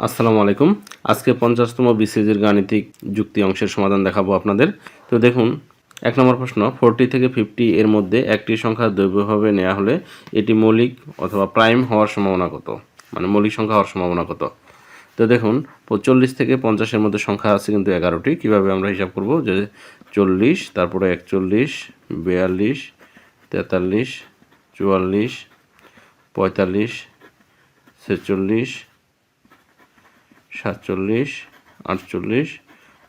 আসসালামু আলাইকুম। আজকে পঞ্চাশতম বিসিজির গাণিতিক যুক্তি অংশের সমাধান দেখাবো আপনাদের। তো দেখুন, এক নম্বর প্রশ্ন, ফোরটি থেকে ফিফটি এর মধ্যে একটি সংখ্যা দৈবভাবে নেওয়া হলে এটি মৌলিক অথবা প্রাইম হওয়ার সম্ভাবনা কত? মানে মৌলিক সংখ্যা হওয়ার সম্ভাবনা কত? তো দেখুন, চল্লিশ থেকে পঞ্চাশের মধ্যে সংখ্যা আছে কিন্তু এগারোটি। কীভাবে আমরা হিসাব করব? যে চল্লিশ, তারপরে একচল্লিশ, বিয়াল্লিশ, তেতাল্লিশ, চুয়াল্লিশ, পঁয়তাল্লিশ, ছেচল্লিশ সাতচল্লিশ, আটচল্লিশ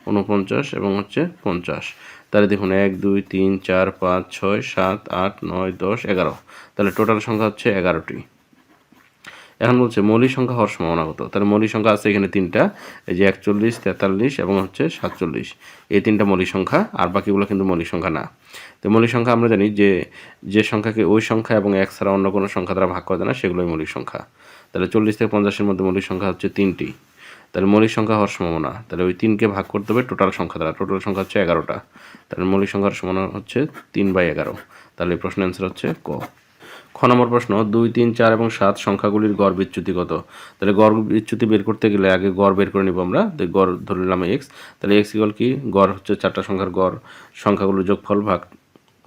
উনপঞ্চাশ এবং হচ্ছে পঞ্চাশ। তাহলে দেখুন এক, দুই, তিন, চার, পাঁচ, ছয়, সাত, আট, নয়, দশ, এগারো। তাহলে টোটাল সংখ্যা হচ্ছে এগারোটি। এখন বলছে মৌলিক সংখ্যা হওয়ার সম্ভাবনা কত? তাহলে মৌলিক সংখ্যা আছে এখানে তিনটা। এই যে একচল্লিশ, তেতাল্লিশ এবং হচ্ছে সাতচল্লিশ। এই তিনটা মৌলিক সংখ্যা, আর বাকিগুলো কিন্তু মৌলিক সংখ্যা না। তো মৌলিক সংখ্যা আমরা জানি যে যে সংখ্যাকে ওই সংখ্যা এবং এক ছাড়া অন্য কোনো সংখ্যা দ্বারা ভাগ করা যায় না, সেগুলোই মৌলিক সংখ্যা। তাহলে চল্লিশ থেকে পঞ্চাশের মধ্যে মৌলিক সংখ্যা হচ্ছে তিনটি। তাহলে মৌলিক সংখ্যা হওয়ার সম্ভাবনা। তাহলে ওই তিনকে ভাগ করতে হবে টোটাল সংখ্যা দ্বারা। টোটাল সংখ্যা হচ্ছে এগারোটা। তাহলে মৌলিক সংখ্যার সম্ভাবনা হচ্ছে তিন বাই এগারো। তাহলে এই প্রশ্নের অ্যান্সার হচ্ছে ক। খ নম্বর প্রশ্ন, দুই, তিন, চার এবং সাত সংখ্যাগুলির গড় বিচ্যুতি কত? তাহলে গড় বিচ্যুতি বের করতে গেলে আগে গড় বের করে নিব আমরা। গড় ধরে নিলাম এক্স তাহলে এক্স ইকল কি? গড় হচ্ছে চারটা সংখ্যার গড়। সংখ্যাগুলোর যোগফল ভাগ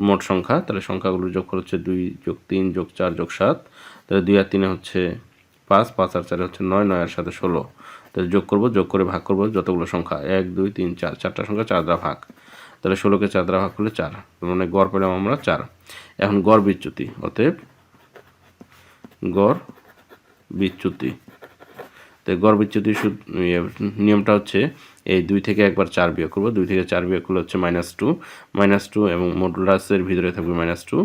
মোট সংখ্যা। তাহলে সংখ্যাগুলোর যোগফল হচ্ছে দুই যোগ তিন যোগ চার যোগ সাত। তাহলে দুই আর তিনে হচ্ছে পাঁচ পাঁচ আর চারে হচ্ছে নয় নয় আর সাথে ষোলো। তাহলে যোগ করব যোগ করে ভাগ করব যতগুলো সংখ্যা। এক দুই তিন চার চারটা সংখ্যা চার দ্বারা ভাগ। তাহলে ষোলোকে চার দ্বারা ভাগ করলে চার। মানে গড় পেলাম আমরা চার। এখন গড় বিচ্যুতি অতএব গড় বিচ্যুতি। তো গড় বিচ্যুতি ইয়ে, নিয়মটা হচ্ছে এই দুই থেকে একবার চার বিয়োগ করব। দুই থেকে চার বিয়োগ করলে হচ্ছে মাইনাস টু মাইনাস টু এবং মডুলাসের ভিতরে থাকবে মাইনাস টু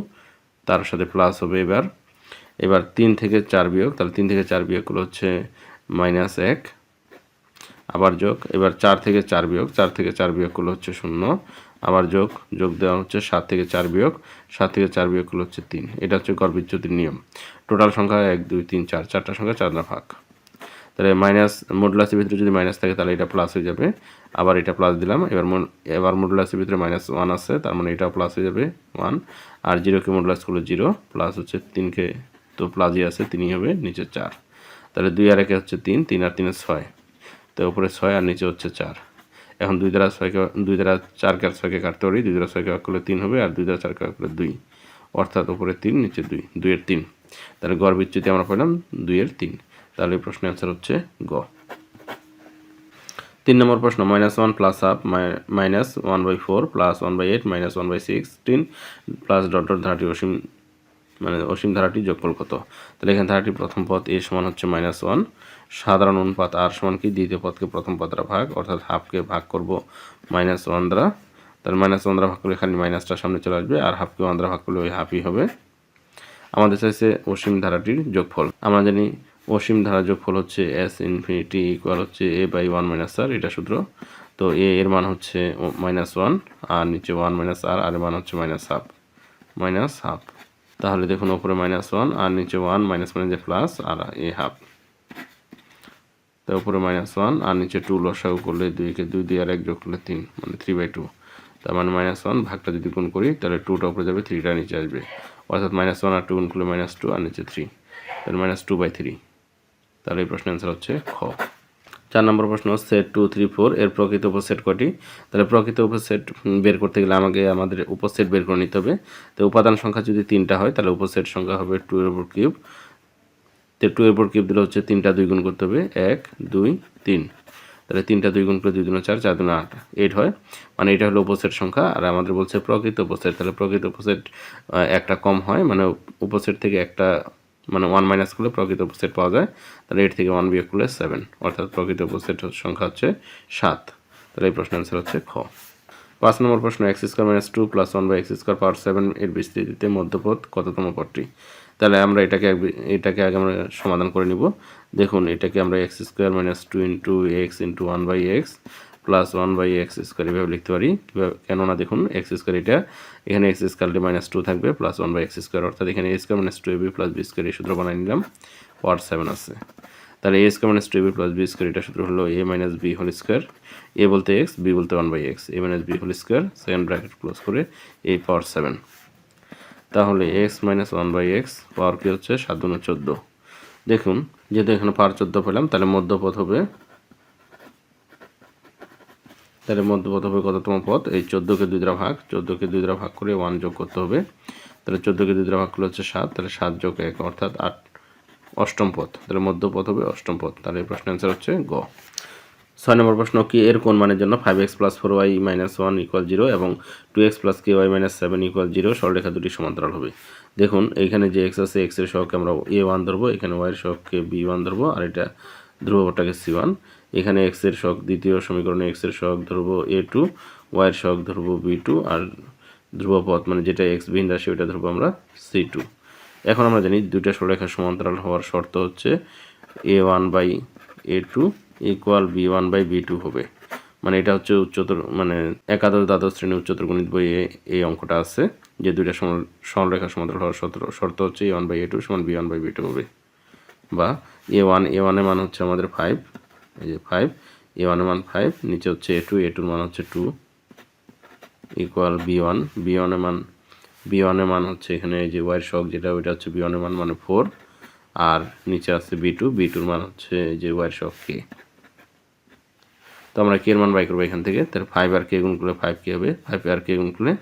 তার সাথে প্লাস হবে এবার এবার তিন থেকে চার বিয়োগ, তাহলে তিন থেকে চার বিয়োগ করলে হচ্ছে মাইনাস এক। আবার যোগ, এবার চার থেকে চার বিয়োগ, চার থেকে চার বিয়োগ করলে হচ্ছে শূন্য। আবার যোগ যোগ দেওয়া হচ্ছে সাত থেকে চার বিয়োগ, সাত থেকে চার বিয়োগ করলে হচ্ছে তিন। এটা হচ্ছে গড় বিচ্যুতির নিয়ম। টোটাল সংখ্যা এক, দুই, তিন, চার, চারটা সংখ্যা, চার না ভাগ। তাহলে মাইনাস মডুলাসের ভিতরে যদি মাইনাস থাকে, তাহলে এটা প্লাস হয়ে যাবে। আবার এটা প্লাস দিলাম, এবার এবার মডুলাসের ভিতরে মাইনাস ওয়ান আছে, তার মানে এটা প্লাস হয়ে যাবে ওয়ান আর জিরোকে মডুলাস করলে জিরো প্লাস হচ্ছে তিনকে তো প্লাজি আছে, তিনই হবে, নিচে চার। তাহলে দুই আর একে হচ্ছে তিন তিন আর তিনে ছয়। তো উপরে ছয় আর নিচে হচ্ছে চার। এখন দুই দ্বারা ছয়কে, দুই দ্বারা চারকে আর ছয়কে কাটতে পারি, দুই দ্বারা ছয়কে ভাগ করলে তিন হবে, আর দুই দ্বারা চারকে ভাগ করলে দুই। অর্থাৎ উপরে তিন, নিচে দুই দুইয়ের তিন। তাহলে গড় বিচ্যুতি আমরা পেলাম দুইয়ের তিন। তাহলে প্রশ্নের অ্যান্সার হচ্ছে গ। তিন নম্বর প্রশ্ন minus one plus half minus one by four plus one by eight minus one by sixteen plus dot dot ধারাটি অসীম মানে অসীম ধারাটি যোগফল কত? তাহলে এখানে ধারাটির প্রথম পদ এ সমান হচ্ছে মাইনাস ওয়ান সাধারণ অনুপাত আর সমান কি? দ্বিতীয় পদকে প্রথম পদ দ্বারা ভাগ, অর্থাৎ হাফকে ভাগ করব মাইনাস ওয়ান দ্বারা। তাহলে মাইনাস ওয়ান দ্বারা ভাগ করলে খালি মাইনাসটা সামনে চলে আসবে, আর হাফকে ওয়ান দ্বারা ভাগ করলে ওই হাফই হবে। আমাদের চাইছে অসীম ধারাটির যোগফল। আমরা জানি অসীম ধারা যোগফল হচ্ছে এস ইনফিনিটি ইকুয়াল হচ্ছে A by one minus R এটা সূত্র। তো এ এর মান হচ্ছে মাইনাস ওয়ান আর নিচে ওয়ান মাইনাস আর আর মান হচ্ছে মাইনাস হাফ মাইনাস হাফ তাহলে দেখুন ওপরে মাইনাস ওয়ান আর নিচে ওয়ান মাইনাস মাইনাস প্লাস আর এ হাফ তো উপরে মাইনাস ওয়ান আর নিচে টু লসাগু করলে দুইকে দুই দিয়ে আর এক যোগ করলে তিন মানে থ্রি বাই টু তার মানে মাইনাস ওয়ান ভাগটা যদি গুণ করি, তাহলে টুটা উপরে যাবে থ্রিটা নিচে আসবে। অর্থাৎ মাইনাস ওয়ান আর টু গুণ করলে মাইনাস টু আর নিচে থ্রি তাহলে মাইনাস টু বাই থ্রি তাহলে এই প্রশ্নের অ্যান্সার হচ্ছে খ। চার নম্বর প্রশ্ন সেট টু থ্রি ফোর এর প্রকৃত উপসেট কটি তাহলে প্রকৃত উপসেট বের করতে গেলে আমাকে আমাদের উপসেট বের করে নিতে হবে। তো উপাদান সংখ্যা যদি তিনটা হয়, তাহলে উপসেট সংখ্যা হবে টু এর উপর কিউব তো টু এর উপর কিউব দিলে হচ্ছে তিনটা দুই গুণ করতে হবে, এক, দুই, তিন। তাহলে তিনটা দুই গুণ করে দুই দুনো চার চার দুনো আট এইট হয়। মানে এটা হলো উপসেট সংখ্যা, আর আমাদের বলছে প্রকৃত উপসেট। তাহলে প্রকৃত উপসেট একটা কম হয় মানে উপসেট থেকে একটা মানে ওয়ান মাইনাস করলে প্রকৃত উপসেট পাওয়া যায়। তাহলে এইট থেকে ওয়ান বিয়োগ করলে সেভেন অর্থাৎ প্রকৃত উপসেট সংখ্যা হচ্ছে সাত। তাহলে এই প্রশ্নের অ্যান্সার হচ্ছে খ। পাঁচ নম্বর প্রশ্ন X square minus two plus one by X square power seven এর বিস্তৃতিতে মধ্যপদ কততম পদটি? তাহলে আমরা এটাকে এটাকে আগে আমরা সমাধান করে নিব। দেখুন, এটাকে আমরা x square minus two into x into one by x plus one by x square এভাবে লিখতে পারি। কেননা দেখুন এক্স স্কোয়ার এটা, এখানে এক্স স্কোয়ারটি মাইনাস টু থাকবে plus one by X square অর্থাৎ এখানে A square minus two A B plus B square এই সূত্র বানিয়ে নিলাম। পাওয়ার সেভেন আছে। তাহলে A square minus two A B plus B square এটা সূত্র হলো A minus B whole square a বলতে এক্স বি বলতে one by x a minus b whole square second bracket close করে এ পাওয়ার সেভেন তাহলে x minus one by X power কি হচ্ছে? সাত দুনো চোদ্দ। দেখুন, যেহেতু এখানে পার চোদ্দ পেলাম, তাহলে মধ্যপথ হবে তাহলে মধ্যপথ হবে কততম পথ? এই চোদ্দোকে দুই দ্বারা ভাগ, চোদ্দোকে দুই দ্বারা ভাগ করে ওয়ান যোগ করতে হবে। তাহলে চোদ্দোকে দুই দ্বারা ভাগ করলে হচ্ছে সাত, তাহলে সাত যোগ এক, অর্থাৎ আট। অষ্টম পথ, তাহলে মধ্যপথ হবে অষ্টম পথ। তাহলে এই প্রশ্নের অ্যান্সার হচ্ছে গ। ছয় নম্বর প্রশ্ন, কি এর কোন মানের জন্য five X plus four Y minus one equal zero এবং two X plus K Y minus seven equal zero সরলরেখা দুটি সমান্তরাল হবে? দেখুন, এইখানে যে এক্স আছে এক্সের সহকে আমরা এ ওয়ান ধরবো, এখানে ওয়াই এর সহকে বি ওয়ান ধরবো, আর এটা ধ্রুবটাকে সি ওয়ান এখানে এক্সের সহগ, দ্বিতীয় সমীকরণে এক্সের সহগ ধরবো এ টু ওয়াই এর সহগ ধরবো বি টু আর ধ্রুবপথ মানে যেটা এক্স ভিন রাশি ওইটা ধরবো আমরা সি টু এখন আমরা জানি দুইটা সরলরেখা সমান্তরাল হওয়ার শর্ত হচ্ছে A one by A two equal B one by B two হবে। মানে এটা হচ্ছে উচ্চতর মানে একাদশ দ্বাদশ শ্রেণি উচ্চতর গণিত বইয়ে এই অঙ্কটা আছে, যে দুইটা সরলরেখা সমান্তরাল হওয়ার শর্ত শর্ত হচ্ছে A one by A two সমান B one by B two হবে। বা এ ওয়ান এ ওয়ানের মান হচ্ছে আমাদের ফাইভ এই যে ফাইভ এ ওয়ানের মান ফাইভ নিচে হচ্ছে এ টু এ টুর মান হচ্ছে two equal B one B ওয়ানের মান বি ওয়ানের মান হচ্ছে এখানে এই যে ওয়াইয়ের শখ যেটা, ওইটা হচ্ছে বি ওয়ানের মান মানে ফোর আর নিচে আছে বি টু বি টুর মান হচ্ছে এই যে ওয়াইয়ের শখ কে তো আমরা কে এর মান বাই করব এখান থেকে, তাহলে ফাইভ আর কে গুণ করলে ফাইভ কে হবে ফাইভ আর কে গুণ করলে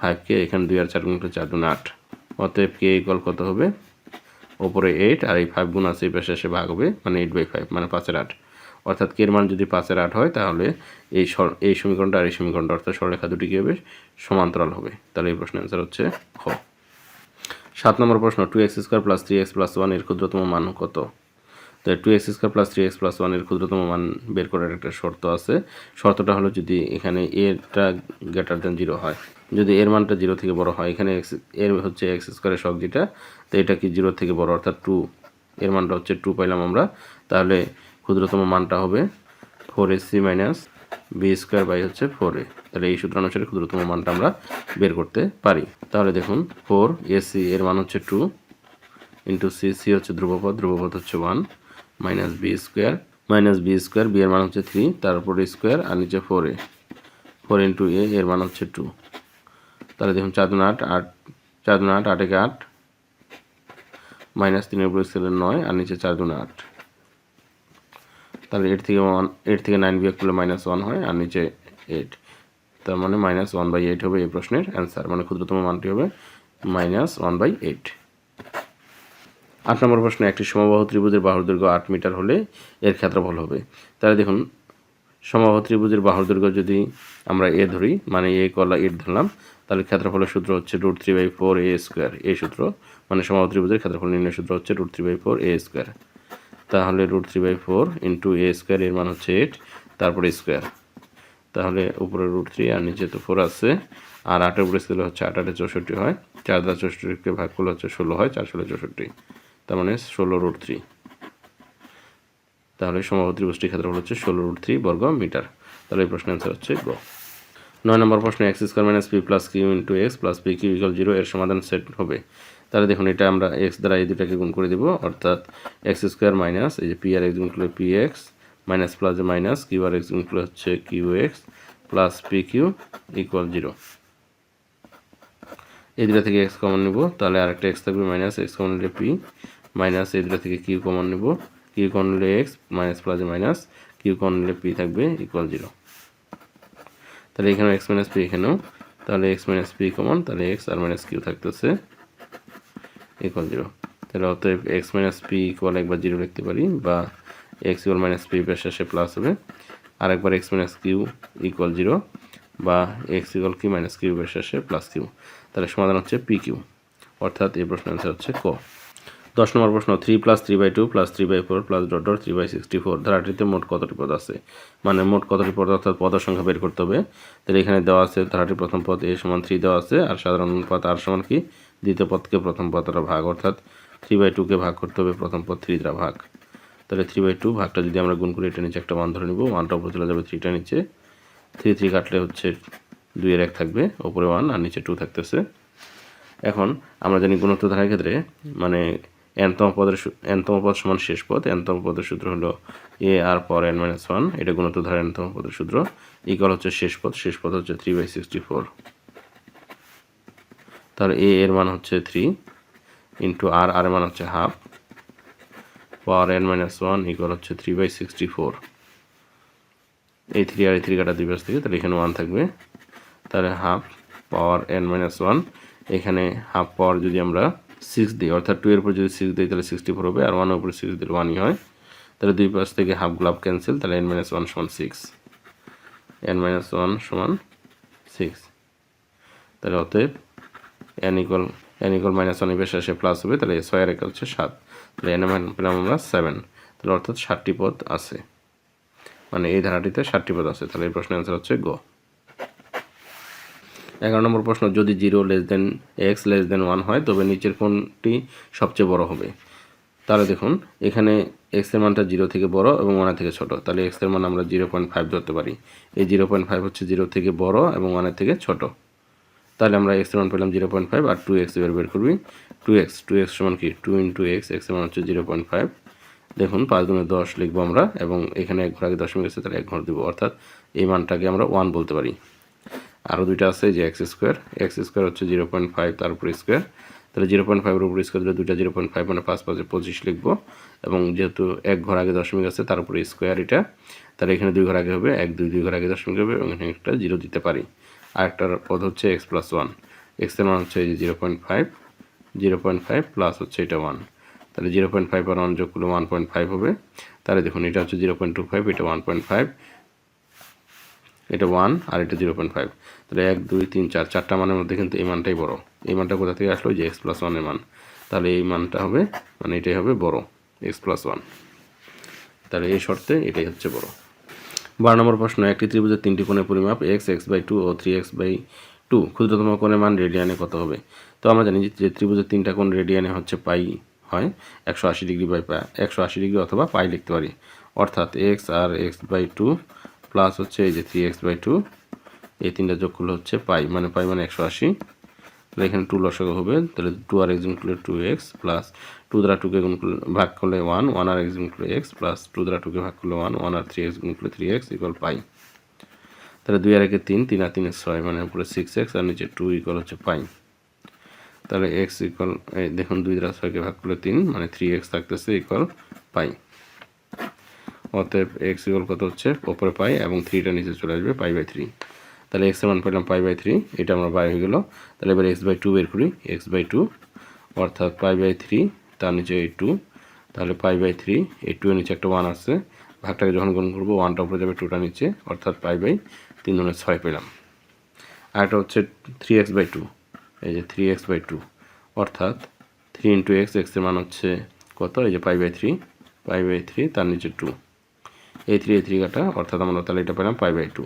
ফাইভ কে এখানে দুই আর চার গুণ করলে চার গুণ আট। অতএব কে ইকুয়াল কত হবে? ওপরে এইট আর এই ফাইভ গুণ আছে, এই পাশে এসে ভাগ হবে মানে এইট বাই ফাইভ মানে পাঁচের আট। অর্থাৎ কে এর মান যদি পাঁচের আট হয়, তাহলে এই এই সমীকরণটা আর এই সমীকরণটা, অর্থাৎ সরলেখা দুটি কী হবে? সমান্তরাল হবে। তাহলে এই প্রশ্নের অ্যান্সার হচ্ছে খ। সাত নম্বর প্রশ্ন two X square plus three X plus ওয়ানের ক্ষুদ্রতম মান কত? তো two X square plus three X plus ওয়ানের ক্ষুদ্রতম মান বের করার একটা শর্ত আছে। শর্তটা হলো যদি এখানে এরটা গ্রেটার দেন জিরো হয়। যদি এর মানটা জিরো থেকে বড় হয়, এখানে এক্সের হচ্ছে এক্স স্কোয়ারের শখ যেটা, তো এটা কি জিরো থেকে বড়, অর্থাৎ টু এর মানটা হচ্ছে টু পাইলাম আমরা। তাহলে ক্ষুদ্রতম মানটা হবে four A C minus B square by হচ্ছে ফোর এ তাহলে এই সূত্র অনুসারে ক্ষুদ্রতম মানটা আমরা বের করতে পারি। তাহলে দেখুন ফোর এসি এর মান হচ্ছে টু ইন্টু সি সি হচ্ছে ধ্রুবপদ ধ্রুবপদ হচ্ছে one minus B square, minus B square, B এর মান হচ্ছে থ্রি তারপর স্কোয়ার, আর নিচে four A. Four into A এর মান হচ্ছে টু তাহলে দেখুন চার দুন আট আট, চার দুন আট আট একে আট, মাইনাস তিনের উপর স্কেলের নয়, আর নিচে চার দুন আট। তাহলে এইট থেকে ওয়ান এইট থেকে নাইন বিয়োগ করলে মাইনাস ওয়ান হয়, আর নিচে এইট তার মানে মাইনাস ওয়ান বাই এইট হবে এই প্রশ্নের অ্যান্সার মানে ক্ষুদ্রতম মানটি হবে মাইনাস ওয়ান বাই এইট আট নম্বর প্রশ্ন, একটি সমবাহু ত্রিভুজের বাহুর দৈর্ঘ্য আট মিটার হলে এর ক্ষেত্রফল হবে। তাহলে দেখুন, সমবাহু ত্রিভুজের বাহুর দৈর্ঘ্য যদি আমরা এ ধরি মানে এ কলা এইট ধরলাম, তাহলে ক্ষেত্রফলের সূত্র হচ্ছে root three by four A square, এ সূত্র। মানে সমবাহু ত্রিভুজের ক্ষেত্রফল নির্ণয় সূত্র হচ্ছে root three by four A square. তাহলে root three by four into A square এর মান হচ্ছে এইট, তারপরে স্কোয়ার। তাহলে উপরে রুট থ্রি আর নিচে তো ফোর আছে, আর আটের উপরে স্কেলে হচ্ছে আট আটে চৌষট্টি হয়, চার দ্বারা চৌষট্টিকে ভাগ করলে হচ্ছে ষোলো হয় চার ষোলো চৌষট্টি। তার মানে ষোলো রুট থ্রি তাহলে সমবাহু ত্রিভুজটির ক্ষেত্রফল হচ্ছে ষোলো রুট থ্রি বর্গ মিটার। তাহলে এই প্রশ্নের অ্যান্সার হচ্ছে গ নয় নম্বর প্রশ্ন X square minus P plus Q into X plus P Q equal zero এর সমাধান সেট হবে। তাহলে দেখুন এটা আমরা এক্স দ্বারা এই দুটাকে গুণ করে দেবো, অর্থাৎ এক্স স্কোয়ার মাইনাস এই যে পি আর এক্স গুণ করলে P X minus plus minus Q আর এক্স গুণ করলে হচ্ছে Q X plus P Q equal zero এই দুটা থেকে এক্স কমন নেব, তাহলে আরেকটা এক্স থাকবে মাইনাস এক্স কমন নিলে পি মাইনাস এই দুটা থেকে কিউ কমন নেব। কিউ কমন নিলে X minus plus minus. Q common নিলে পি থাকবে ইকুয়াল জিরো তাহলে এখানেও এক্স মাইনাস পি এখানেও। তাহলে এক্স মাইনাস পি কমন তাহলে এক্স আর মাইনাস কিউ থাকতেছে ইকুয়াল জিরো তাহলে অতএব এক্স মাইনাস পি ইকুয়াল একবার জিরো লিখতে পারি বা এক্স ইকুয়াল মাইনাস পি এর শেষে প্লাস হবে। আর একবার X minus Q equal zero বা X equal Q minus Q এর শেষে প্লাস কিউ তাহলে সমাধান হচ্ছে পি কিউ অর্থাৎ এই প্রশ্নের অ্যান্সার হচ্ছে ক। দশ নম্বর প্রশ্ন three plus three by two plus three by four plus dot dot three by sixty four ধারাটিতে মোট কতটি পদ আছে? মানে মোট কতটি পদ, অর্থাৎ পদের সংখ্যা বের করতে হবে। তাহলে এখানে দেওয়া আছে ধারাটির প্রথম পদ এ সমান থ্রি দেওয়া আছে, আর সাধারণ পদ আর সমান কি? দ্বিতীয় পদকে প্রথম পদ দ্বারা ভাগ, অর্থাৎ থ্রি বাই টুকে ভাগ করতে হবে, প্রথম পদ থ্রি দ্বারা ভাগ। তাহলে থ্রি বাই টু ভাগটা যদি আমরা গুণ করে, এটা নিচে একটা মান ধরে নিব, ওয়ানটা উপরে চলে যাবে থ্রিটা নিচে। থ্রি থ্রি কাটলে হচ্ছে দুইয়ের এক থাকবে, ওপরে ওয়ান আর নিচে টু থাকতেছে। এখন আমরা জানি গুণত্ব ধারার ক্ষেত্রে মানে এনতম পদের এনতম পদ সমান শেষ পদ। এনতম পদের সূত্র হলো এ আর পর এন মাইনাস ওয়ান। এটা গুণত ধারার এনতম পদের সূত্র। ইকুয়াল হচ্ছে শেষ পদ। শেষ পদ হচ্ছে থ্রি বাই সিক্সটি ফোর তাহলে এ এর মান হচ্ছে থ্রি ইন্টু আর আর মান হচ্ছে half power N minus one equal হচ্ছে থ্রি বাই সিক্সটি ফোর এই থ্রি আর এই থ্রি কাটা দুই পাশ থেকে, তাহলে এখানে ওয়ান থাকবে। তাহলে half power N minus one. এখানে হাফ পাওয়ার যদি আমরা সিক্স দিই অর্থাৎ টু এর উপর যদি সিক্স দিই তাহলে সিক্সটি ফোর হবে, আর ওয়ানের উপরে সিক্স দিলে ওয়ানই হয়। তাহলে দুই পাশ থেকে হাফ গ্লাভ ক্যান্সেল তাহলে এন মাইনাস ওয়ান সমান সিক্স এন মাইনাস ওয়ান সমান সিক্স তাহলে অতএব N equal N equal minus ওয়ানের শেষে প্লাস হবে, তাহলে ছয়ের একে হচ্ছে সাত। তাহলে এন পেলাম আমরা সেভেন তাহলে অর্থাৎ ষাটটি পদ আছে। মানে এই ধারাটিতে ষাটটি পদ আছে। তাহলে এই প্রশ্নের অ্যান্সার হচ্ছে গ এগারো নম্বর প্রশ্ন, যদি zero less than X less than one হয়, তবে নিচের কোনটি সবচেয়ে বড় হবে? তাহলে দেখুন, এখানে এক্সের মানটা জিরো থেকে বড় এবং ওয়ানের থেকে ছোট। তাহলে এক্সের মান আমরা জিরো পয়েন্ট ফাইভ ধরতে পারি। এই জিরো পয়েন্ট ফাইভ হচ্ছে জিরো থেকে বড় এবং ওয়ানের থেকে ছোট। তাহলে আমরা এক্সের মান পেলাম জিরো পয়েন্ট ফাইভ আর টু এক্স বের বের করবি। টু এক্স টু এক্স সমান কি? টু ইন্টু এক্স এক্সের মান হচ্ছে জিরো পয়েন্ট ফাইভ দেখুন, পাঁচ দুগুণে দশ লিখব আমরা এবং এখানে এক ঘর আগে দশমিক আছে, তাহলে এক ঘর দিব। অর্থাৎ এই মানটাকে আমরা ওয়ান বলতে পারি। আরও দুইটা আছে যে এক্স স্কোয়ার এক্স স্কোয়ার হচ্ছে জিরো পয়েন্ট ফাইভ তার উপর স্কোয়ার তাহলে জিরো পয়েন্ট ফাইভের উপর স্কোয়ার দিলে দুইটা জিরো পয়েন্ট ফাইভ মানে পাঁচ পাঁচে পঁচিশ লিখব। এবং যেহেতু এক ঘর আগে দশমিক আছে, তার উপরে স্কোয়ার এটা। তাহলে এখানে দুই ঘর আগে হবে, এক, দুই দুই ঘর আগে দশমিক হবে, এবং এখানে একটা জিরো দিতে পারি। আর একটার পদ হচ্ছে এক্স প্লাস ওয়ান এক্সের মান হচ্ছে zero point five zero point five plus হচ্ছে এটা ওয়ান তাহলে জিরো পয়েন্ট ফাইভ আর ওয়ান যোগ করলে ওয়ান পয়েন্ট ফাইভ হবে। তাহলে দেখুন, এটা হচ্ছে জিরো পয়েন্ট টু ফাইভ এটা ওয়ান পয়েন্ট ফাইভ এটা ওয়ান আর এটা জিরো পয়েন্ট ফাইভ তাহলে এক, দুই, তিন, চার, চারটা মানের মধ্যে কিন্তু এই মানটাই বড়। এই মানটা কোথা থেকে আসলো? যে এক্স প্লাস ওয়ানের মান। তাহলে এই মানটা হবে মানে এটাই হবে বড় এক্স প্লাস ওয়ান তাহলে এই শর্তে এটাই হচ্ছে বড়। বারো নম্বর প্রশ্ন, একটি ত্রিভুজের তিনটি কোণের পরিমাপ এক্স এক্স বাই টু ও থ্রি এক্স বাই টু ক্ষুদ্রতম কোণের মান রেডিয়ানে কত হবে? তো আমরা জানি যে ত্রিভুজের তিনটা কোণ রেডিয়ানে হচ্ছে পাই হয়, একশো আশি ডিগ্রি বাই পা, একশো আশি ডিগ্রি অথবা পাই লিখতে পারি। অর্থাৎ এক্স আর এক্স বাই টু প্লাস হচ্ছে এই যে থ্রি এক্স বাই টু এই তিনটা যোগ করলে হচ্ছে পাই মানে পাই মানে একশো আশি। তাহলে এখানে টু লসক হবে, তাহলে টু আর এক্স গুণ করলে টু এক্স প্লাস টু দ্বারা টুকে গুণ করলে, ভাগ করলে ওয়ান ওয়ান আর এক্স গুণ করলে এক্স প্লাস টু দ্বারা টুকে ভাগ করলে ওয়ান ওয়ান আর থ্রি এক্স গুণ করলে থ্রি এক্স ইকুয়াল পাই। তাহলে দুই আর একে তিন তিন আর তিনের ছয় মানে উপরে সিক্স এক্স আর নিচে টু ইকুয়াল হচ্ছে পাই। তাহলে এক্স ইকুয়াল দেখুন, দুই দ্বারা ছয়কে ভাগ করলে তিন মানে থ্রি এক্স থাকতেছে ইকুয়াল পাই। অতএব এক্স ইকুয়াল কত হচ্ছে? ওপরে পাই এবং থ্রিটা নিচে চলে আসবে, পাই বাই থ্রি তাহলে এক্সের মান পেলাম পাই বাই থ্রি এটা আমরা বাই হয়ে গেলো। তাহলে এবার এক্স বাই টু বের করি এক্স বাই টু অর্থাৎ পাই বাই থ্রি তার নিচে এই টু তাহলে পাই বাই থ্রি এই টু এর নিচে একটা ওয়ান আসছে। ভাগটাকে যখন গুণ করব ওয়ানটা উপরে যাবে টুটা নিচে, অর্থাৎ পাই বাই তিন ধরনের ছয় পেলাম। আর একটা হচ্ছে থ্রি এক্স বাই টু এই যে থ্রি এক্স বাই টু অর্থাৎ থ্রি ইন্টু এক্স এক্সের মান হচ্ছে কত? এই যে pi by three pi by three তার নিচে টু এই থ্রি এই থ্রি কাটা, অর্থাৎ আমরা তাহলে এটা পেলাম পাই বাই টু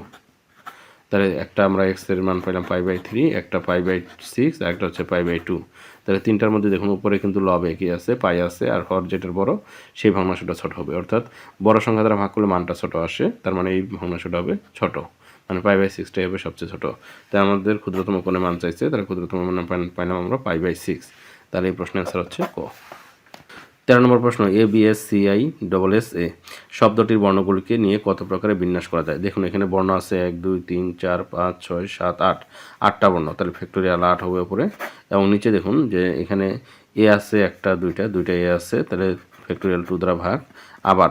তাহলে একটা আমরা এক্সের মান পেলাম পাই বাই থ্রি একটা পাই বাই সিক্স আর একটা হচ্ছে পাই বাই টু তাহলে তিনটার মধ্যে দেখুন, উপরে কিন্তু লব একই আছে? পাই আছে, আর হর যেটার বড়, সেই ভগ্নাংশটা ছোট হবে। অর্থাৎ বড় সংখ্যা দ্বারা ভাগ করলে মানটা ছোট আসে, তার মানে এই ভগ্নাংশটা হবে ছোট। মানে পাই বাই সিক্সটাই হবে সবচেয়ে ছোট। তাই আমাদের ক্ষুদ্রতম কোণে মান চাইছে, তাহলে ক্ষুদ্রতম মান পাইলাম আমরা পাই বাই সিক্স তাহলে এই প্রশ্নের অ্যান্সার হচ্ছে ক। তেরো নম্বর প্রশ্ন A B S C I double S A শব্দটির বর্ণগুলিকে নিয়ে কত প্রকারে বিন্যাস করা যায়? দেখুন, এখানে বর্ণ আছে এক, দুই, তিন, চার, পাঁচ, ছয়, সাত, আট। আটটা বর্ণ, তাহলে ফ্যাক্টোরিয়াল আট হবে উপরে। এবং নিচে দেখুন যে এখানে এ আছে একটা, দুইটা দুইটা এ আছে, তাহলে ফ্যাক্টোরিয়াল টু দ্বারা ভাগ। আবার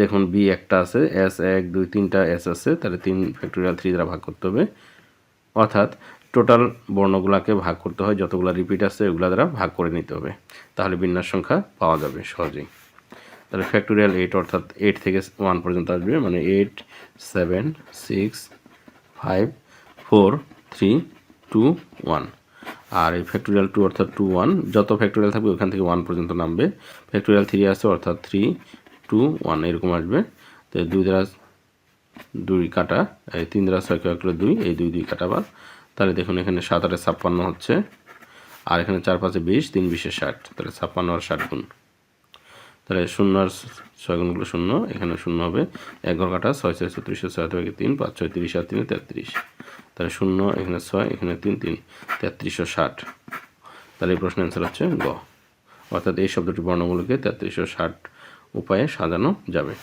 দেখুন বি একটা আছে এস এক, দুই, তিনটা এস আছে, তাহলে তিন ফ্যাক্টোরিয়াল থ্রি দ্বারা ভাগ করতে হবে। অর্থাৎ টোটাল বর্ণগুলাকে ভাগ করতে হয়, যতগুলো রিপিট আছে ওগুলা দ্বারা ভাগ করে নিতে হবে। তাহলে বিন্যাস সংখ্যা পাওয়া যাবে সহজেই। তাহলে ফ্যাক্টোরিয়াল এইট অর্থাৎ এইট থেকে ওয়ান পর্যন্ত আসবে মানে eight seven six five four three two one আর এই ফ্যাক্টোরিয়াল টু অর্থাৎ টু ওয়ান যত ফ্যাক্টোরিয়াল থাকবে ওখান থেকে ওয়ান পর্যন্ত নামবে। ফ্যাক্টোরিয়াল থ্রি আছে অর্থাৎ থ্রি টু ওয়ান এরকম আসবে। তো দুই দ্বারা দুই কাটা, এই তিন দ্বারা ছয় কাটলে দুই, এই দুই দুই কাটা আবার তাহলে দেখুন এখানে সাত, আটে ছাপ্পান্ন হচ্ছে। আর এখানে চার, পাঁচে বিশ, তিন, বিশে ষাট। তাহলে ছাপ্পান্ন আর ষাট গুণ। তাহলে শূন্য আর ছয় গুণগুলো শূন্য, এখানে শূন্য হবে। এগারো কাটা, ছয় ছয়, ছত্রিশ, ছয় থেকে তিন, পাঁচ, ছয়, তিরিশ আর তিনে, তেত্রিশ। তাহলে শূন্য, এখানে ছয়, এখানে তিন তিন তেত্রিশশো ষাট। তাহলে এই প্রশ্নের অ্যান্সার হচ্ছে গ। অর্থাৎ এই শব্দটি বর্ণগুলোকে তেত্রিশশো ষাট উপায়ে সাজানো যাবে।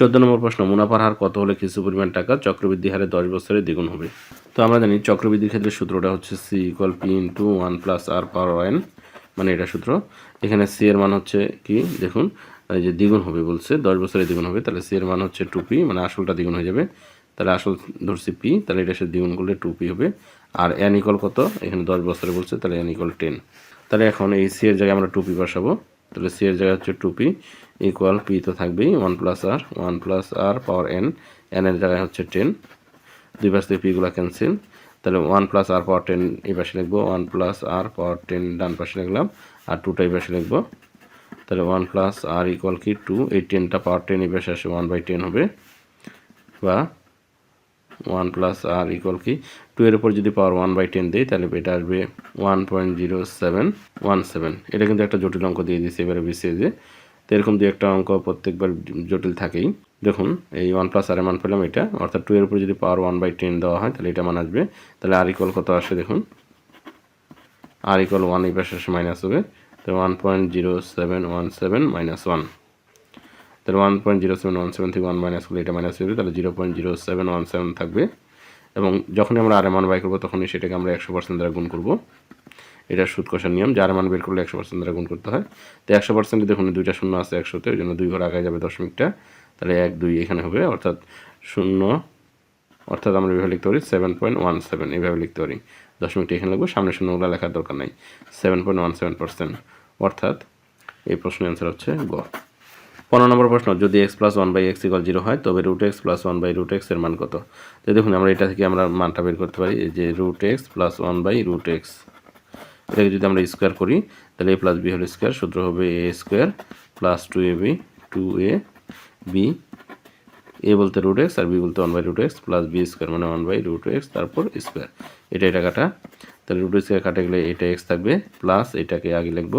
চোদ্দ নম্বর প্রশ্ন, মুনাফার হার কত হলে কিছু পরিমাণ টাকা চক্রবৃদ্ধি হারে দশ বছরে দ্বিগুণ হবে? তো আমরা জানি চক্রবৃদ্ধির ক্ষেত্রে সূত্রটা হচ্ছে c equal p into one plus r power n মানে এটা সূত্র। এখানে সি এর মান হচ্ছে কি? দেখুন, এই যে দ্বিগুণ হবে বলছে, দশ বছরে দ্বিগুণ হবে, তাহলে সি এর মান হচ্ছে টু পি মানে আসলটা দ্বিগুণ হয়ে যাবে। তাহলে আসল ধরছি পি তাহলে এটা সে দ্বিগুণ করলে টু পি হবে। আর এন ইকল কত? এখানে দশ বছরে বলছে, তাহলে এন ইকল টেন তাহলে এখন এই সি এর জায়গায় আমরা টু পি বসাবো। তাহলে সি এর জায়গায় হচ্ছে টু পি ইকুয়াল পি তো থাকবেই one plus r one plus r power n n এর জায়গায় হচ্ছে টেন দুই পাশ থেকে পিগুলো ক্যান্সেল তাহলে one plus r power ten এই পাশে লিখব one plus r power ten ডান পাশে লিখলাম, আর টুটা এই পাশে লিখব। তাহলে ওয়ান প্লাস আর ইকুয়াল কি টু এই টেনটা পাওয়ার টেন এই পাশে আসে ওয়ান বাই টেন হবে। বা ওয়ান প্লাস আর ইকুয়াল কি? টু এর উপর যদি পাওয়ার ওয়ান বাই টেন দিই, তাহলে এটা আসবে one point zero seven one seven এটা কিন্তু একটা জটিল অঙ্ক দিয়ে দিয়েছে, এবারে বিসিএসে তো এরকম দু একটা অঙ্ক প্রত্যেকবার জটিল থাকেই। দেখুন, এই ওয়ান প্লাস আর মান পেলাম এটা, অর্থাৎ টু এর উপর যদি পাওয়ার ওয়ান বাই টেন দেওয়া হয়, তাহলে এটা মান আসবে। তাহলে আর ইকুয়াল কত আসে দেখুন? আর ইকুয়াল ওয়ান এই পাশে মাইনাস হবে। তো one point zero seven one seven minus one তাহলে one point zero seven one seven থেকে ওয়ান মাইনাস করলে এটা মাইনাস হবে তাহলে zero point zero seven one seven থাকবে। এবং যখনই আমরা আর মান বাই করব, তখনই সেটাকে আমরা একশো পার্সেন্ট দ্বারা গুণ করব। এটা সুদ কষার নিয়ম, যার মান বের করলে একশো পার্সেন্ট দ্বারা গুণ করতে হয়। তো একশো পার্সেন্টে দেখুন, দুইটা শূন্য আছে একশোতে, ওই জন্য দুই ঘর আগায় যাবে দশমিকটা। তাহলে এক, দুই এখানে হবে, অর্থাৎ শূন্য, অর্থাৎ আমরা এভাবে লিখতে পারি সেভেন পয়েন্ট ওয়ান সেভেন এইভাবে লিখতে পারি। দশমিকটা এখানে লিখব সামনে শূন্যগুলো লেখার দরকার নাই seven point one seven percent অর্থাৎ এই প্রশ্নের অ্যান্সার হচ্ছে গ। পনেরো নম্বর প্রশ্ন, যদি x plus one by x equal zero হয়, তবে root x plus one by root এক্সের মান কত? তো দেখুন, আমরা এটা থেকে আমরা মানটা বের করতে পারি যে root x plus one by root x এটাকে যদি আমরা স্কোয়ার করি, তাহলে এ প্লাস বি হল স্কোয়ার সূত্র হবে a square plus two a b two a b a বলতে রুট এক্স আর বি বলতে one by root x plus b square মানে ওয়ান বাই রুট এক্স তারপর স্কোয়ার এটা এটা কাটা। তাহলে রুট স্কোয়ার কাটে গেলে এটা এক্স থাকবে প্লাস এটাকে আগে লিখব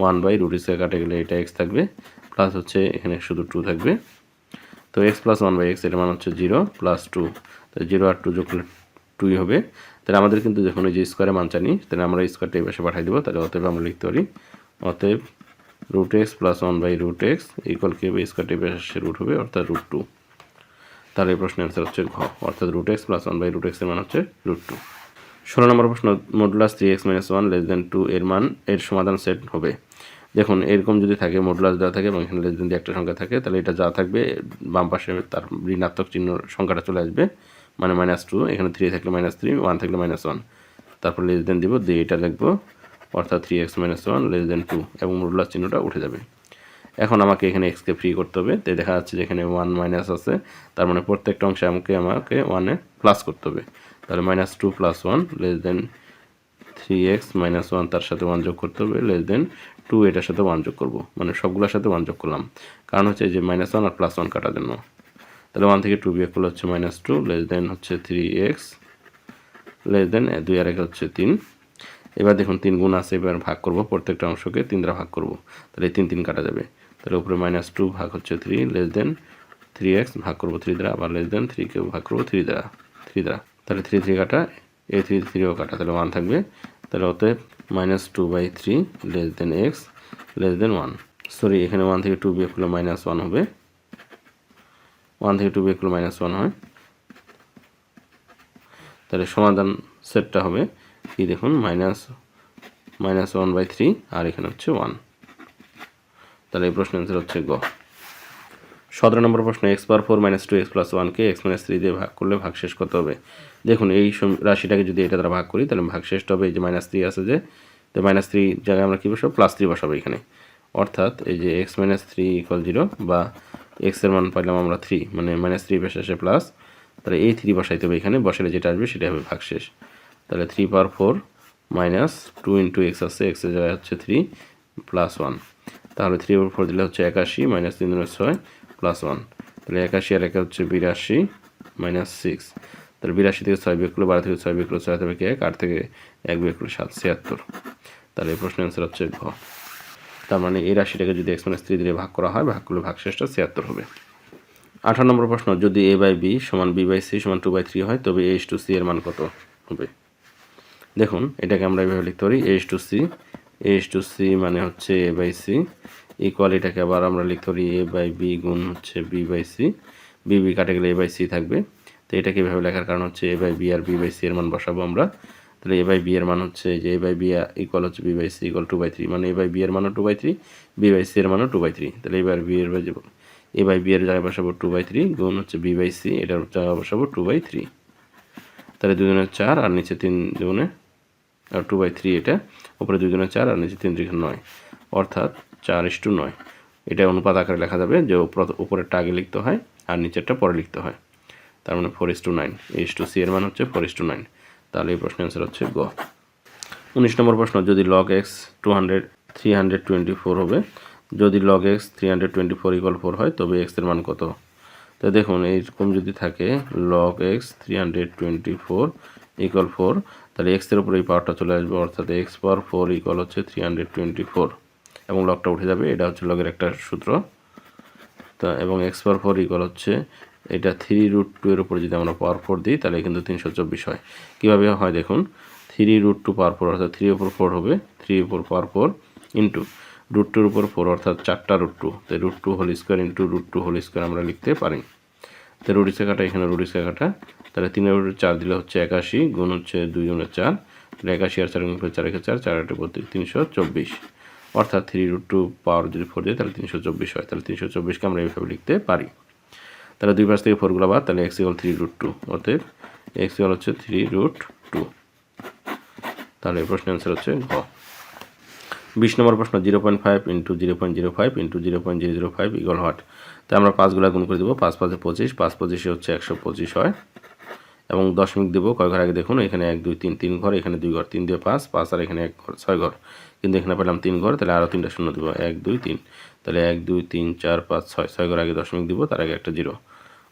ওয়ান বাই রুট স্কোয়ার কাটে গেলে এটা এক্স থাকবে প্লাস হচ্ছে এখানে শুধু টু থাকবে। তো x plus one by x এটার মান হচ্ছে জিরো প্লাস টু তাহলে জিরো আর টু যোগ করলে টুই হবে। তাহলে আমাদের কিন্তু যখন ওই যে স্কোয়ারে মান জানি তাহলে আমরা স্কোয়ারটা এই পাশে পাঠিয়ে দেবো, তাহলে অতএব আমরা লিখতে পারি, অতএব root x plus one by root x equal কি হবে? স্কোয়ারটা এই পাশে রুট হবে, অর্থাৎ রুট টু তাহলে এই প্রশ্নের অ্যান্সার হচ্ছে ঘ, অর্থাৎ root x plus one by root এক্সের মান হচ্ছে রুট টু ষোলো নম্বর প্রশ্ন modulus three x minus one less than two এর মান, এর সমাধান সেট হবে। দেখুন, এরকম যদি থাকে মডুলাস দেওয়া থাকে এবং এখানে লেস দেন দিয়ে একটা সংখ্যা থাকে, তাহলে এটা যা থাকবে, বাম পাশে তার ঋণাত্মক চিহ্ন সংখ্যাটা চলে আসবে মানে মাইনাস টু এখানে থ্রি থাকলে মাইনাস থ্রি ওয়ান থাকলে মাইনাস ওয়ান তারপর লেস দেন দিব, দিয়ে এটা লিখব অর্থাৎ three x minus one less than two এবং মডুলাস চিহ্নটা উঠে যাবে। এখন আমাকে এখানে এক্সকে ফ্রি করতে হবে তো দেখা যাচ্ছে যে এখানে ওয়ান মাইনাস আছে, তার মানে প্রত্যেকটা অংশে আমাকে আমাকে ওয়ানে প্লাস করতে হবে। তাহলে minus two plus one less than three x minus one তার সাথে ওয়ান যোগ করতে হবে লেস দেন টু এটার সাথে ওয়ান যোগ করব। মানে সবগুলোর সাথে ওয়ান যোগ করলাম। কারণ হচ্ছে যে মাইনাস ওয়ান আর প্লাস ওয়ান কাটার জন্য। তাহলে ওয়ান থেকে টু বিয়োগ করলে হচ্ছে মাইনাস টু লেস দেন হচ্ছে থ্রি এক্স লেস দেন দুই আর এক হচ্ছে তিন। এবার দেখুন তিন গুণ আছে, এবার ভাগ করব প্রত্যেকটা অংশকে তিন দ্বারা ভাগ করব। তাহলে তিন তিন কাটা যাবে। তাহলে উপরে মাইনাস টু ভাগ হচ্ছে three less than three x ভাগ করব থ্রি দ্বারা, আবার লেস দেন থ্রি থ্রিকে ভাগ করব থ্রি দ্বারা থ্রি দ্বারা। তাহলে থ্রি থ্রি কাটা এ থ্রি থ্রিও কাটা। তাহলে ওয়ান থাকবে। তাহলে অতএব minus two by three less than x less than one sorry এখানে ওয়ান থেকে টু বিয়োগ করলে মাইনাস ওয়ান হবে। ওয়ান থেকে টু বিয়োগ করলে মাইনাস ওয়ান হয়। তাহলে সমাধান সেটটা হবে। কি দেখুন minus minus one by three আর এখানে হচ্ছে ওয়ান তাহলে এই প্রশ্নের অ্যান্সার হচ্ছে গ। সতেরো নম্বর প্রশ্ন x power four minus two x plus ওয়ানকে এক্স মাইনাস থ্রি দিয়ে ভাগ করলে ভাগ শেষ করতে হবে? দেখুন, এই রাশিটাকে যদি এটা দ্বারা ভাগ করি, তাহলে ভাগ শেষটা হবে, এই যে মাইনাস থ্রি আছে যে, তো মাইনাস থ্রি জায়গায় আমরা কী বসাবো? প্লাস থ্রি বসাবো এখানে। অর্থাৎ এই যে x minus three equal zero বা এক্সের মান পাইলাম আমরা থ্রি মানে মাইনাস থ্রি আসে প্লাস তাহলে এই থ্রি বসাইতে হবে এখানে বসালে যেটা আসবে সেটা হবে ভাগ শেষ তাহলে three power four minus two into x আছে এক্সের জায়গায় হচ্ছে থ্রি প্লাস ওয়ান তাহলে থ্রি ওভার ফোর দিলে হচ্ছে একাশি মাইনাস তিন ছয় প্লাস ওয়ান তাহলে একাশি আর একে হচ্ছে বিরাশি মাইনাস সিক্স তাহলে বিরাশি থেকে ছয় বিয়োগ করলে বারো থেকে ছয় বিয়োগ করলে ছয় থেকে এক, আট থেকে এক বিয়োগ করলে সাত, ছিয়াত্তর। তাহলে এই প্রশ্নের অ্যান্সার হচ্ছে ঘ। তার মানে এই রাশিটাকে যদি এক্স মাইনাস থ্রি দিয়ে ভাগ করা হয়, ভাগ করলে ভাগ শেষটা ছিয়াত্তর হবে। আঠারো নম্বর প্রশ্ন, যদি এ বাই বি সমান বি বাই সি সমান টু বাই থ্রি হয়, তবে এইচ টু সি এর মান কত হবে? দেখুন, এটাকে আমরা এভাবে লিখতে পারি h two c h two c মানে হচ্ছে এ বাই সি ইকুয়াল এটাকে আবার আমরা লিখতে পারি এ বাই বি গুণ হচ্ছে b by c b b কাটে গেলে এ বাই সি থাকবে। তো এটাকে এভাবে লেখার কারণ হচ্ছে এ বাই বি আর বি বাই সি এর মান বসাবো আমরা। তাহলে এ বাই বি এর মান হচ্ছে যে এ বাই বি ইকুয়াল হচ্ছে b by c equal two by three মানে এ বাই বি এর মানও two by three b by c এর মানও টু বাই থ্রি তাহলে এবার বি এর বাই এ বাই বি এর জায়গায় বসাবো টু বাই থ্রি গুণ হচ্ছে বি বাই সি এটার জায়গায় বসাবো টু বাই থ্রি তাহলে দুজনের চার আর নিচে তিন দুগুণে, আর টু বাই থ্রি এটা উপরে দুজনের চার আর নিচে তিন দিকে নয়। অর্থাৎ চার ইস টু নয়। এটা অনুপাত আকারে লেখা যাবে যে উপর- উপরেরটা আগে লিখতে হয় আর নিচেরটা পরে লিখতে হয়। তার মানে four is two nine is two c এর মান হচ্ছে ফোর ইস টু নাইন তাহলে এই প্রশ্নের অ্যান্সার হচ্ছে গ। উনিশ নম্বর প্রশ্ন, যদি log x two hundred three hundred twenty four হবে, যদি log x three hundred twenty four equal four হয়, তবে এক্সের মান কত? তো দেখুন, এইরকম যদি থাকে log x three hundred twenty four equal four তাহলে এক্সের উপরে এই পাওয়ারটা চলে আসবে, অর্থাৎ এক্স পাওয়ার ফোর ইকুয়াল হচ্ছে থ্রি হান্ড্রেড টোয়েন্টি ফোর এবং লগটা উঠে যাবে, এটা হচ্ছে লগের একটা সূত্র। তা, এবং এক্স পাওয়ার ফোর ইকুয়াল হচ্ছে, এটা থ্রি রুট টু এর উপরে যদি আমরা পাওয়ার ফোর দিই, তাহলে কিন্তু তিনশো চব্বিশ হয়। কীভাবে হয় দেখুন three root two power four অর্থাৎ থ্রি উপর ফোর হবে থ্রি উপর পাওয়ার ফোর ইন্টু রুট টুর উপর ফোর অর্থাৎ চারটা রুট টু তাই root two whole square into root two whole square আমরা লিখতে পারি। তো রুট কাটা, এখানে রুট কাটা। তাহলে তিনের রুটি চার দিলে হচ্ছে একাশি, গুণ হচ্ছে দুই জনের চার। তাহলে একাশি আর চার গুণ চার একে চার চার আটে বত্রিশ, তিনশো চব্বিশ। অর্থাৎ থ্রি রুট টু পাওয়ার যদি ফোর দিই তাহলে তিনশো চব্বিশ হয়। তাহলে তিনশো চব্বিশকে আমরা এইভাবে লিখতে পারি। তাহলে দুই পাশ থেকে ফোরগুলো বাদ, তাহলে x equal three root two অতএব এক্স ইকুয়াল হচ্ছে থ্রি রুট টু তাহলে প্রশ্নের অ্যান্সার হচ্ছে ঘ। বিশ নম্বর প্রশ্ন zero point five into zero point zero five into zero point zero zero five equal what তাই আমরা পাঁচগুলা গুণ করে দেবো, পাঁচ পাঁচে পঁচিশ, পাঁচ পঁচিশে হচ্ছে একশো পঁচিশ হয়। এবং দশমিক দেবো, কয় ঘর আগে দেখুন, এখানে এক, দুই, তিন তিন ঘর, এখানে দুই ঘর, তিন দিয়ে পাঁচ পাঁচ আর এখানে এক ঘর, ছয় ঘর। কিন্তু এখানে পেলাম তিন ঘর, তাহলে আরও তিনটা শূন্য দেবো। এক, দুই, তিন। তাহলে এক, দুই, তিন, চার, পাঁচ, ছয়। ছয় ঘর আগে দশমিক দিব, তার আগে একটা জিরো।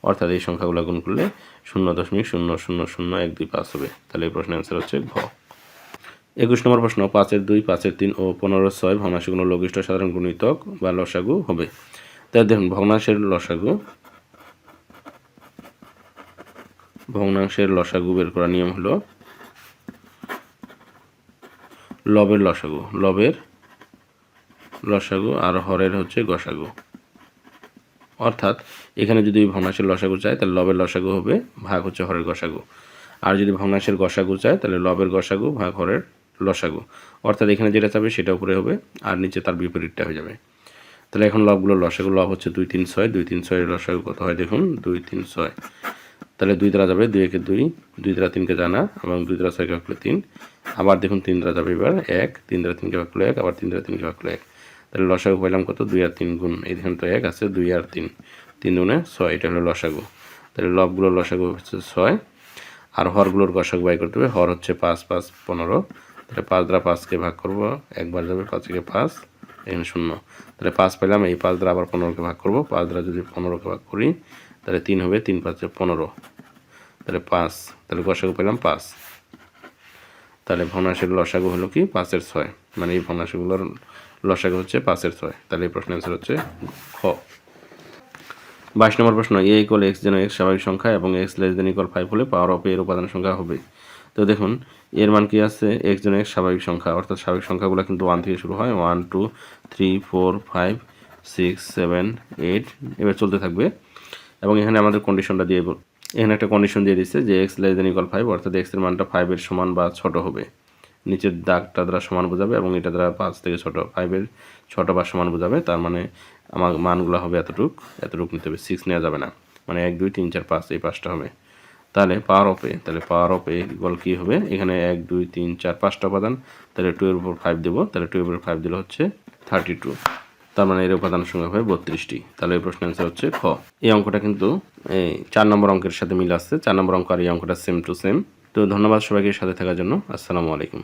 অর্থাৎ এই সংখ্যাগুলো গুণ করলে শূন্য দশমিক শূন্য শূন্য শূন্য এক, দুই, পাঁচ হবে। তাহলে এই প্রশ্নের অ্যান্সার হচ্ছে ঘ। একুশ নম্বর প্রশ্ন, পাঁচের দুই, পাঁচের তিন ও পনেরো, ছয় ভগ্নাংশগুলো লঘিষ্ঠ সাধারণ গুণিতক বা লসাগু হবে। তাই দেখুন, ভগ্নাংশের লসাগু ভগ্নাংশের লসাগু বের করার নিয়ম হলো লবের লসাগু লবের লসাগু আর হরের হচ্ছে গসাগু। অর্থাৎ এখানে যদি ভগ্নাংশের লসাগু চায় তাহলে লবের লসাগু হবে ভাগ হচ্ছে হরের গসাগু। আর যদি ভগ্নাংশের গসাগু চায় তাহলে লবের গসাগু ভাগ হরের লসাগু। অর্থাৎ এখানে যেটা চাবে সেটা উপরে হবে, আর নিচে তার বিপরীতটা হয়ে যাবে। তাহলে এখন লবগুলো লসাগু, লব হচ্ছে দুই তিন ছয়, দুই তিন ছয়ের লসাগু কত হয় দেখুন? দুই তিন ছয়। তাহলে দুই দ্বারা যাবে দুই একে দুই দুই দ্বারা তিনকে জানা এবং দুই দ্বারা ছয়কে ভাগ তিন। আবার দেখুন তিন দ্বারা যাবে এবার এক, তিন দ্বারা তিনকে ভাগ করলে এক, আবার তিন দ্বারা তিনকে ভাগ করলে এক। তাহলে লসাগু পাইলাম কত? দুই আর তিন গুণ, এই দেখুন তো এক আছে, দুই আর তিন। তিন গুণে ছয়, এটা হলো লসাগু। তাহলে লবগুলোর লসাগু হচ্ছে ছয়। আর হরগুলোর গসাগু বাই করতে হবে, হর হচ্ছে পাঁচ পাঁচ পনেরো। তাহলে পাঁচ দ্বারা পাঁচকে ভাগ করব, একবার যাবে পাঁচ থেকে পাঁচ, এখানে শূন্য। তাহলে পাঁচ পেলাম এই পাঁচ দ্বারা আবার পনেরোকে ভাগ করব, পাঁচ দ্বারা যদি পনেরোকে ভাগ করি তাহলে তিন হবে, তিন পাঁচে পনেরো। তাহলে পাঁচ। তাহলে গসাগু পেলাম পাঁচ। তাহলে ভগ্নাংশের লসাগু হলো কি? পাঁচের ছয়। মানে এই ভগ্নাংশগুলোর লসাগু হচ্ছে পাঁচের ছয়। তাহলে এই প্রশ্নের অ্যান্সার হচ্ছে খ বাইশ নম্বর প্রশ্ন এ ইকুয়াল এক্স যেন এক্স স্বাভাবিক সংখ্যা এবং x less than equal five হলে পাওয়ার অফ এর উপাদান সংখ্যা হবে। তো দেখুন, এর মান কি আছে? এক্স যেন এক্স স্বাভাবিক সংখ্যা। অর্থাৎ স্বাভাবিক সংখ্যাগুলো কিন্তু ওয়ান থেকে শুরু হয়। One two three four five six seven eight এবার চলতে থাকবে এবং এখানে আমাদের কন্ডিশনটা দিয়ে এখানে একটা কন্ডিশন দিয়ে দিচ্ছে যে x less than equal five অর্থাৎ এক্সের মানটা ফাইভের সমান বা ছোট হবে। নিচের দাগটা দ্বারা সমান বোঝাবে এবং এটা দ্বারা পাঁচ থেকে ছোট ফাইভের ছোট বা সমান বোঝাবে। তার মানে আমার মানগুলো হবে এতটুক এতটুক নিতে হবে। সিক্স নেওয়া যাবে না। মানে এক, দুই, তিন, চার, পাঁচ, এই পাঁচটা হবে। তাহলে পাওয়ার অফ এ তাহলে পাওয়ার অফ এ ইকুয়াল কী হবে? এখানে এক, দুই, তিন, চার, পাঁচটা উপাদান। তাহলে টু এর ফাইভ দেবো। তাহলে টু এর উপর ফাইভ দিলে হচ্ছে থার্টি টু তার মানে এর উপাদান সংখ্যা হবে বত্রিশটি। তাহলে এই প্রশ্নের অ্যান্সার হচ্ছে খ। এই অঙ্কটা কিন্তু এই চার নম্বর অঙ্কের সাথে মিল আসছে চার নম্বর অঙ্ক আর এই অঙ্কটা সেম টু সেম তো ধন্যবাদ সবাইকে সাথে থাকার জন্য। আসসালামু আলাইকুম।